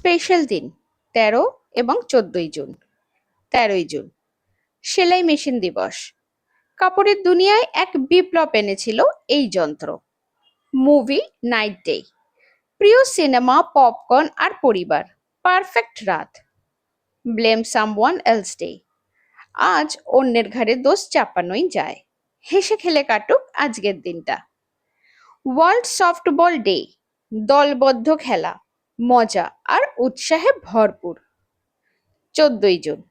Special দিন, তেরো এবং চোদ্দই জুন। তেরোই জুন, সেলাই মেশিন দিবস। কাপড়ের দুনিয়ায় এক বিপ্লব এনেছিল এই যন্ত্র। মুভি নাইট ডে, প্রিয় সিনেমা, পপকর্ন আর পরিবার, পারফেক্ট রাত। ব্লেম সামওয়ান এলস ডে, আজ অন্যের ঘাড়ে দোষ চাপানোই যায়। হেসে খেলে কাটুক আজকের দিনটা। ওয়ার্ল্ড সফটবল ডে, দলবদ্ধ খেলা। মজা আর উৎসাহে ভরপুর। চোদ্দই জুন।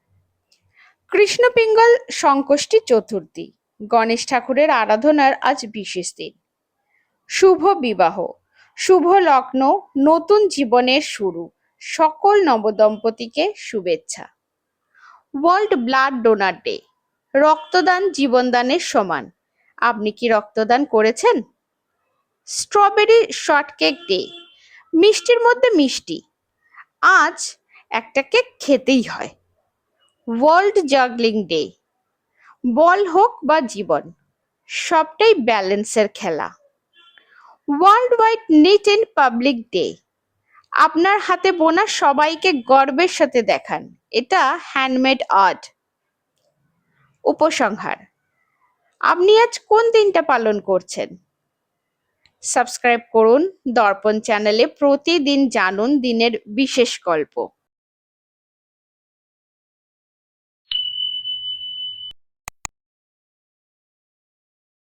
কৃষ্ণপিঙ্গল সংকষ্টি চতুর্থী। গণেশ ঠাকুরের আরাধনার আজ বিশেষ দিন। শুভ বিবাহ। শুভ লগ্ন, নতুন জীবনের শুরু। সকল নবদম্পতিকে শুভেচ্ছা। World blood donor day. রক্তদান জীবনদানের সমান। আপনি কি রক্তদান করেছেন? Strawberry shortcake day. মিষ্টির মধ্যে মিষ্টি। আজ একটা কেক খেতেই হয়। World juggling day. বল হোক বা জীবন, সবটাই ব্যালেন্সের খেলা। World wide knit and public day. আপনার হাতে বোনা সবাইকে গর্বের সাথে দেখান। এটা হ্যান্ডমেড আর্ট। উপসংহার, আপনি আজ কোন দিনটা পালন করছেন? সাবস্ক্রাইব করুন দর্পণ চ্যানেলে প্রতিদিন জানুন দিনের বিশেষ গল্প।